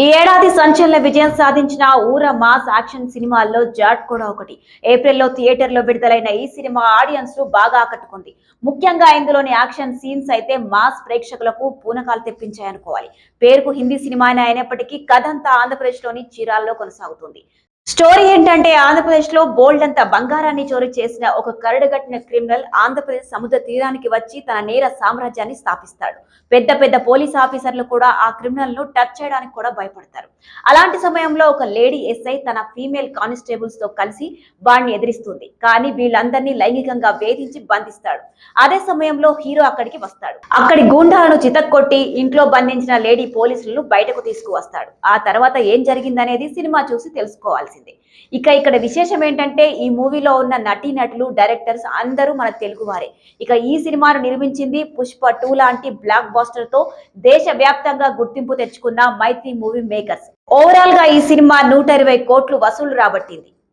ఈ ఏడాది సంచలన విజయం సాధించిన ఊర మాస్ యాక్షన్ సినిమాల్లో జాట్ కూడా ఒకటి. ఏప్రిల్లో థియేటర్లో విడుదలైన ఈ సినిమా ఆడియన్స్ను బాగా ఆకట్టుకుంది. ముఖ్యంగా ఇందులోని యాక్షన్ సీన్స్ అయితే మాస్ ప్రేక్షకులకు పూనకాలు తెప్పించాయనుకోవాలి. పేరుకు హిందీ సినిమా అయినప్పటికీ కథ అంతా ఆంధ్రప్రదేశ్లోని చీరాల్లో కొనసాగుతుంది. స్టోరీ ఏంటంటే ఆంధ్రప్రదేశ్లో బోల్డ్ అంత బంగారాన్ని చోరీ చేసిన ఒక కరడుగట్టిన క్రిమినల్ ఆంధ్రప్రదేశ్ సముద్ర తీరానికి వచ్చి తన నేర సామ్రాజ్యాన్ని స్థాపిస్తాడు. పెద్ద పెద్ద పోలీస్ ఆఫీసర్లు కూడా ఆ క్రిమినల్ను టచ్ చేయడానికి కూడా భయపడతారు. అలాంటి సమయంలో ఒక లేడీ ఎస్ఐ తన ఫీమేల్ కానిస్టేబుల్స్తో కలిసి వాడిని ఎదిరిస్తుంది. కానీ వీళ్ళందరినీ లైంగికంగా వేధించి బంధిస్తాడు. అదే సమయంలో హీరో అక్కడికి వస్తాడు. అక్కడి గూండాలను చితక్కొట్టి ఇంట్లో బంధించిన లేడీ పోలీసులను బయటకు తీసుకువస్తాడు. ఆ తర్వాత ఏం జరిగిందనేది సినిమా చూసి తెలుసుకోవాల్సింది. ఇక ఇక్కడ విశేషం ఏంటంటే ఈ మూవీలో ఉన్న నటీనటులు డైరెక్టర్స్ అందరూ మన తెలుగు వారే. ఇక ఈ సినిమాను నిర్మించింది పుష్ప టూ లాంటి బ్లాక్ బాస్టర్తో దేశ వ్యాప్తంగా గుర్తింపు తెచ్చుకున్న మైత్రి మూవీ మేకర్స్. ఓవరాల్గా ఈ సినిమా నూట ఇరవై కోట్లు వసూలు రాబట్టింది.